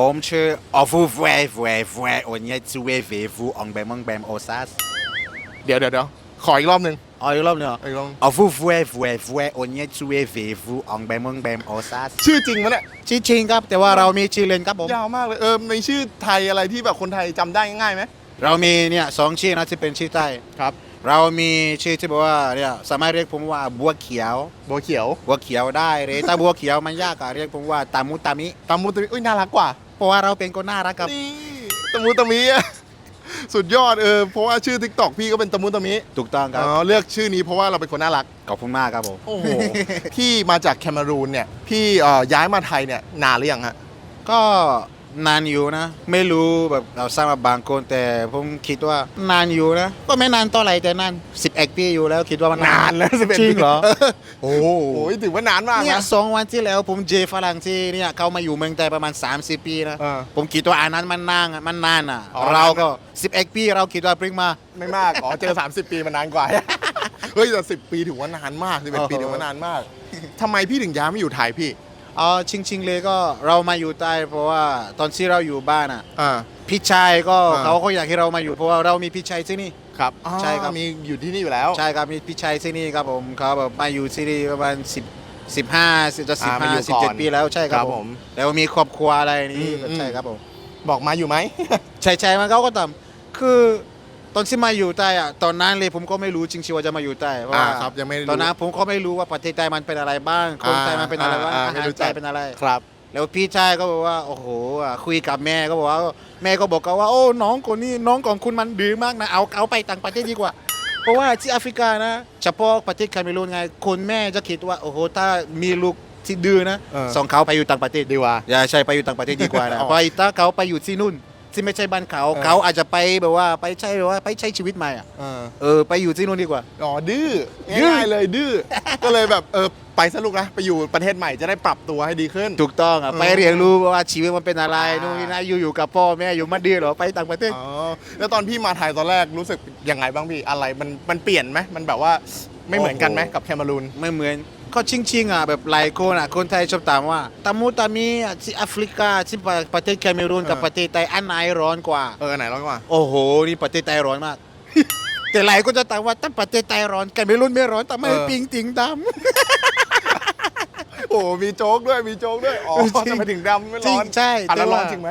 ผมชื่อออฟูแวแวแวโอเนียจูเวเวฟูองแบมองแบมโอซัสเดี๋ยวเดี๋ยวเดี๋ยวขออีกรอบหนึ่งอ๋ออีกรอบหนึงเหรออีกรอบออฟูแวแวแวโอเนียจูเวเวฟูองแบมองแบมโอซัสชื่อจริงมะเนี่ยชื่อจริงครับแต่ว่าเรามีชื่อเล่นครับผม ยาวมากเลยเออในชื่อไทยอะไรที่แบบคนไทยจำได้ง่ายไหมเรามีเนี่ยสองชื่อนะที่เป็นชื่อใต้ ครับเรามีชื่อที่บอกว่าเนี่ยสามารถเรียกผมว่าบัวเขียว บัวเขียวบัวเขียวได้เลยถ้าบัวเขียวมันยากอะเรียกผมว่าตามุตามิ ตามูตะมิอุ้ยน่ารักกว่า เพราะว่าเราเป็นคนน่ารักครับ นี่ตะมูตะมิอะสุดยอดเออเพราะว่าชื่อทิกตอกพี่ก็เป็นตะมูตะมิถูกต้องคอ๋รับ อเลือกชื่อนี้เพราะว่าเราเป็นคนน่ารัก ขอบคุณมากครับผม โอ้โห พี่มาจากแคนารูนเนี่ย พี่เอ่อย้ายมาไทยเนี่ยนานหรือยังฮะ ก็ นานอยู่นะ ไม่รู้แบบเราสร้างมาบางคนแต่ผมคิดว่านานอยู่นะ ก็ไม่นานเท่าไหร่แต่นานสิบเอ็ปีอยู่แล้วคิดว่ามันนานแล้ว11จริงเหรอปีโอ้โอ้ยถือว่านานมากเนี่ยนะ สองวันที่แล้วผมเจอฝรั่งที่เนี่ยเขามาอยู่เมืองไทยประมาณ 30 ปีนะเออผมคิดว่าอันนั้นมันนานอะมันนานอะ อ๋อ เราก็ 11 ปีเราคิดว่าเพิ่งมา ไม่มากอ๋อเจอ 30 ปีมันนานกว่า เฮ้ยแต่10ปีถือว่านานมาก11ปีถือว่านานมากทำไมพี่ถึงย้ายมาอยู่ไทยพี่ อ๋อจริง ๆ เลยก็เรามาอยู่ใต้ เพราะว่าตอนที่เราอยู่บ้านอะอ่า พี่ชายก็อ่า เขาก็อยากให้เรามาอยู่เพราะว่าเรามีพี่ชายที่นี่ ครับอ๋อใช่ครับ มีอยู่ที่นี่อยู่แล้ว ใช่ครับมีพี่ชายที่นี่ครับผมเขาแบบมาอยู่ที่นี่ประมาณ10 15สิบจะสิบอ่ามาห้าอยู่สิบก่เจ็อดนปีแล้วใช่คครัรับบผผมมแล้วมีครอบครัวอะไรนี่อืม ใช่ครับผม บอกมาอยู่ไหม ใช่ใช่มันเขาก็ทำคือ ตอนที่มาอยู่ใต้อะตอนนั้นเลยผมก็ไม่รู้จริงๆว่าจะมาอยู่ใต้เพราะอ่าว่าครับยังไม่รู้ตอนนั้นผมก็ไม่รู้ว่าประเทศใต้มันเป็นอะไรบ้างคนใต้มันเป็นอะไรบ้างอ่าอาไม่หารรู้จัใต้กเป็นอะไร ครับ แล้วพี่ชายก็บอกว่าโอ้โหอะคุยกับแม่ก็บอกว่าแม่ก็บอกเขาว่าโอ้น้องคนนี้น้องของคุณมันดื้อมากนะเอาเอาไปต่างประเทศดีกว่า เพราะว่าที่แอฟริกานะเฉพาะประเทศแคเมรูนไงคนแม่จะคิดว่าโอ้โหถ้ามีลูกที่ดื้อนะเออ ส่งเขาไปอยู่ต่างประเทศดีกว่า อย่าใช่ไปอยู่ต่างประเทศดีกว่านะอ๋อ เพราะถ้าเขาไปอยู่ที่นู่น ที่ไม่ใช่บ้านเขาเออ เขาอาจจะไปแบบว่าไปใช้แบบว่าไปใช้ชีวิตใหม่อะเออเออไปอยู่ที่นู่นดีกว่า อ๋อดื้อดื้อ ง่ายๆเลยดื้อ ก็เลยแบบเออไปสนุกนะไปอยู่ประเทศใหม่จะได้ปรับตัวให้ดีขึ้น ถูกต้องอะเออไปเรียนรู้ว่าชีวิตมันเป็นอะไรอ่านู่นนี่นะอยู่อยู่กับพ่อแม่อยู่มาดื้อเหรอไปต่างประเทศ อ๋อแล้วตอนพี่มาไทยตอนแรกรู้สึกยังไงบ้างพี่อะไรมันมันเปลี่ยนไหมมันแบบว่าไม่เหมือนกันไหมโอ้โห กับแคนารูน ไม่เหมือน ก็ชิงชิงๆอะแบบหลายคนอะคนไทยชอบถามว่าตามูตามีอะที่แอฟริกาที่ประเทศแคเมรูนกับเออประเทศไทยอันไหนร้อนกว่า เออไหนร้อนกว่า โอ้โหนี่ประเทศไทยร้อนมาก แต่หลายคนจะถามว่าถ้าประเทศไทยร้อนแคเมรูนไม่ร้อนทำไมเออ ปิงติงดโอ้มีโจ๊กด้วยมีโจ๊กด้วยอ๋อจริงทำไมถึงดำไม่ำจริร้งอนใช่อะแล้วแต่ร้ว่าอนจริงไหม